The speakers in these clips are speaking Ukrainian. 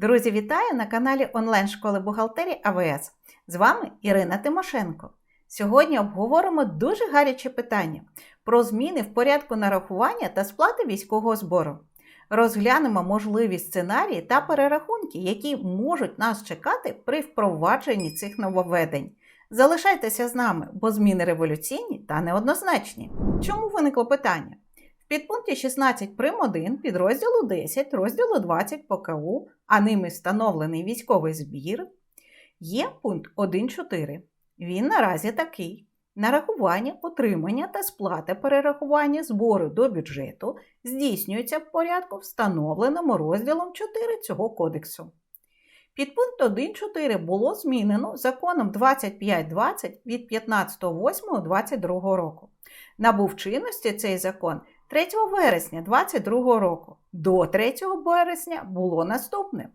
Друзі, вітаю на каналі онлайн-школи бухгалтерії АВС. З вами Ірина Тимошенко. Сьогодні обговоримо дуже гаряче питання про зміни в порядку нарахування та сплати військового збору. Розглянемо можливі сценарії та перерахунки, які можуть нас чекати при впровадженні цих нововведень. Залишайтеся з нами, бо зміни революційні та неоднозначні. Чому виникло питання? Підпункті 16 прим. 1 підрозділу 10 розділу 20 ПКУ, а ними встановлений військовий збір, є пункт 1.4. Він наразі такий. Нарахування, отримання та сплата перерахування збору до бюджету здійснюється в порядку, встановленому розділом 4 цього кодексу. Підпункт 1.4 було змінено законом 2520 від 15.08.22 року. Набув чинності цей закон 3 вересня 2022 року. До 3 вересня було наступне.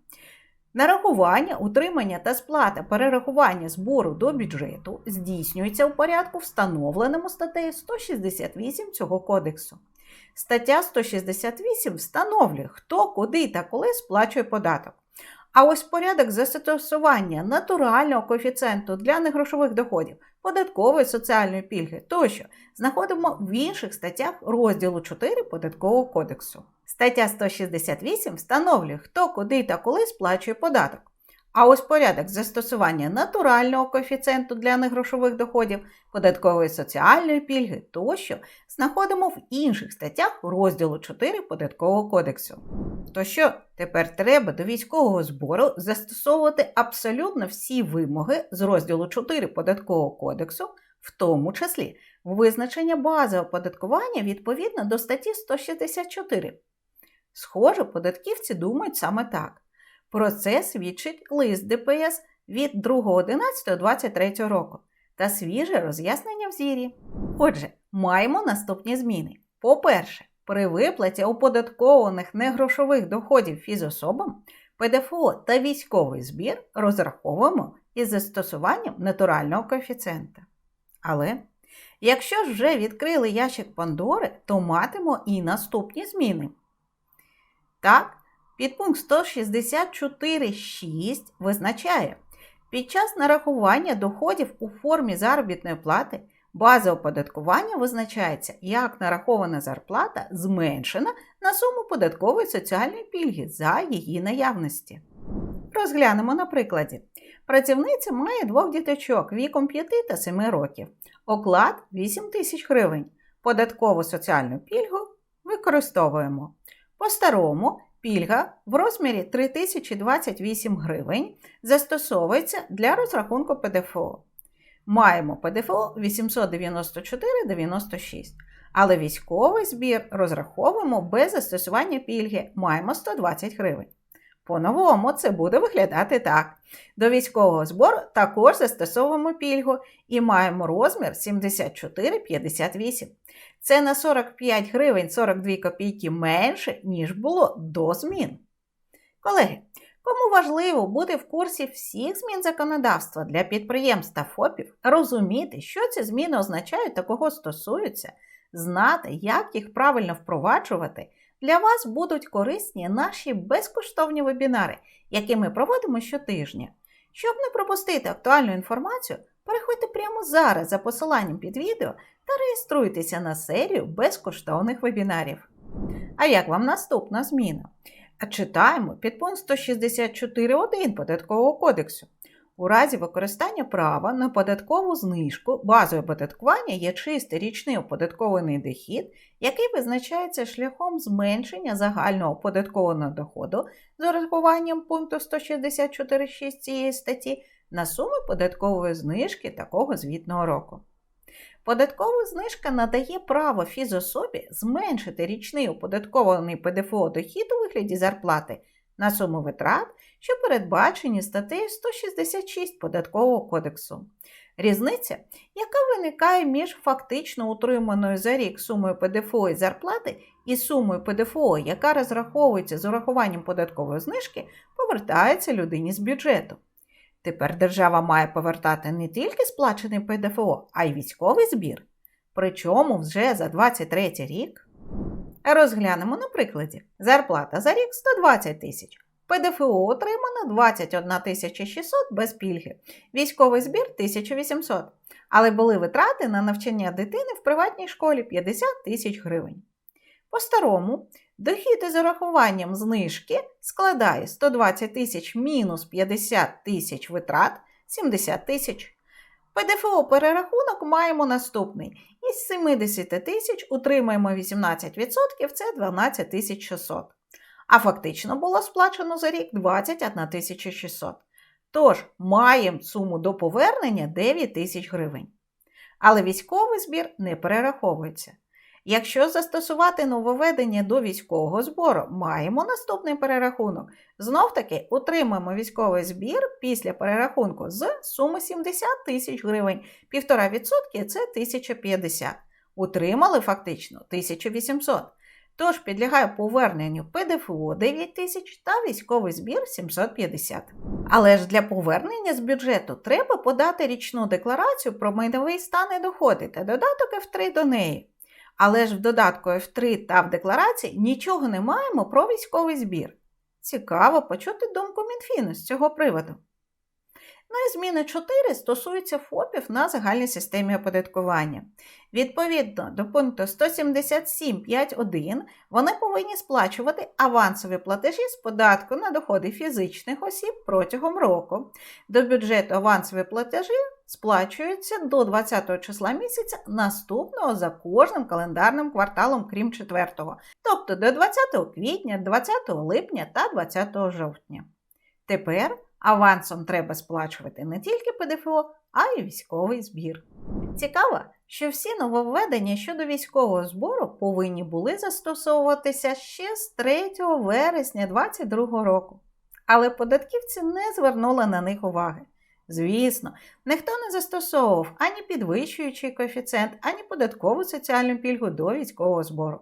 Нарахування, утримання та сплата перерахування збору до бюджету здійснюється у порядку, встановленому статтею 168 цього кодексу. Стаття 168 встановлює, хто, куди та коли сплачує податок. А ось порядок застосування натурального коефіцієнту для негрошових доходів, податкової соціальної пільги тощо знаходимо в інших статтях розділу 4 Податкового кодексу. Стаття 168 встановлює, хто куди та коли сплачує податок. А ось порядок застосування натурального коефіцієнту для негрошових доходів, податкової соціальної пільги тощо знаходимо в інших статтях розділу 4 Податкового кодексу. То що тепер треба до військового збору застосовувати абсолютно всі вимоги з розділу 4 Податкового кодексу, в тому числі визначення бази оподаткування відповідно до статті 164. Схоже, податківці думають саме так. Про це свідчить лист ДПС від 2.11.23 року та свіже роз'яснення в зірі. Отже, маємо наступні зміни. По-перше, при виплаті оподаткованих негрошових доходів фізособам ПДФО та військовий збір розраховуємо із застосуванням натурального коефіцієнта. Але якщо ж вже відкрили ящик Пандори, то матимо і наступні зміни. Так, підпункт 164.6 визначає, під час нарахування доходів у формі заробітної плати база оподаткування визначається як нарахована зарплата зменшена на суму податкової соціальної пільги за її наявності. Розглянемо на прикладі. Працівниця має двох діточок віком 5 та 7 років. Оклад 8 тисяч гривень. Податкову соціальну пільгу використовуємо. По-старому пільга в розмірі 3028 гривень застосовується для розрахунку ПДФО. Маємо ПДФО 894,96, але військовий збір розраховуємо без застосування пільги, маємо 120 гривень. По-новому це буде виглядати так. До військового збору також застосовуємо пільгу і маємо розмір 74,58. Це на 45 гривень 42 копійки менше, ніж було до змін. Колеги, кому важливо бути в курсі всіх змін законодавства для підприємств та ФОПів, розуміти, що ці зміни означають та кого стосуються, знати, як їх правильно впроваджувати, для вас будуть корисні наші безкоштовні вебінари, які ми проводимо щотижня. Щоб не пропустити актуальну інформацію, переходьте прямо зараз за посиланням під відео та реєструйтеся на серію безкоштовних вебінарів. А як вам наступна зміна? Читаємо підпункт 164.1 Податкового кодексу. У разі використання права на податкову знижку базою оподаткування є чистий річний оподаткований дохід, який визначається шляхом зменшення загального оподаткованого доходу з урахуванням пункту 164.6 цієї статті на суми податкової знижки такого звітного року. Податкова знижка надає право фізособі зменшити річний оподаткований ПДФО дохід у вигляді зарплати на суму витрат, що передбачені статтею 166 Податкового кодексу. Різниця, яка виникає між фактично утриманою за рік сумою ПДФО і зарплати і сумою ПДФО, яка розраховується з урахуванням податкової знижки, повертається людині з бюджету. Тепер держава має повертати не тільки сплачений ПДФО, а й військовий збір. Причому вже за 23 рік. Розглянемо на прикладі. Зарплата за рік 120 тисяч. ПДФО отримано 21 600 без пільги, військовий збір 1800, але були витрати на навчання дитини в приватній школі 50 тисяч гривень. По-старому, дохід із урахуванням знижки складає 120 тисяч мінус 50 тисяч витрат 70 тисяч. ПДФО перерахунок маємо наступний. Із 70 тисяч утримаємо 18%, це 12 600. А фактично було сплачено за рік 21 600. Тож маємо суму до повернення 9 тисяч гривень. Але військовий збір не перераховується. Якщо застосувати нововведення до військового збору, маємо наступний перерахунок. Знов таки утримаємо військовий збір після перерахунку з суми 70 тисяч гривень, 1,5% це 1050. Утримали фактично 1800. Тож підлягає поверненню ПДФО 9 тисяч та військовий збір 750. Але ж для повернення з бюджету треба подати річну декларацію про майновий стан і доходи та додаток F3 до неї. Але ж в додатку F3 та в декларації нічого не маємо про військовий збір. Цікаво почути думку Мінфіну з цього приводу. Ну і зміни 4 стосуються ФОПів на загальній системі оподаткування. Відповідно до пункту 177.5.1 вони повинні сплачувати авансові платежі з податку на доходи фізичних осіб протягом року. До бюджету авансові платежі сплачуються до 20 числа місяця наступного за кожним календарним кварталом, крім 4-го, тобто до 20 квітня, 20 липня та 20 жовтня. Тепер авансом треба сплачувати не тільки ПДФО, а й військовий збір. Цікаво, що всі нововведення щодо військового збору повинні були застосовуватися ще з 3 вересня 2022 року. Але податківці не звернули на них уваги. Звісно, ніхто не застосовував ані підвищуючий коефіцієнт, ані податкову соціальну пільгу до військового збору.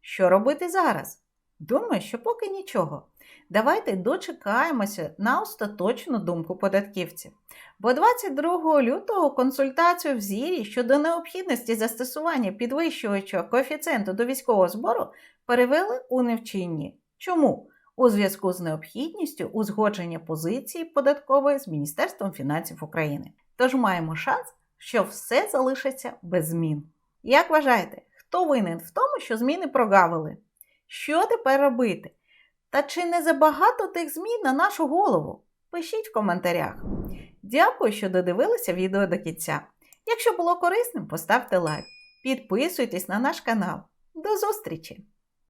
Що робити зараз? Думаю, що поки нічого. Давайте дочекаємося на остаточну думку податківців. Бо 22 лютого консультацію в ЗІРі щодо необхідності застосування підвищувачого коефіцієнту до військового збору перевели у невчинні. Чому? У зв'язку з необхідністю узгодження позиції податкової з Міністерством фінансів України. Тож маємо шанс, що все залишиться без змін. Як вважаєте, хто винен в тому, що зміни прогавили? Що тепер робити? Та чи не забагато тих змін на нашу голову? Пишіть в коментарях. Дякую, що додивилися відео до кінця. Якщо було корисним, поставте лайк. Підписуйтесь на наш канал. До зустрічі!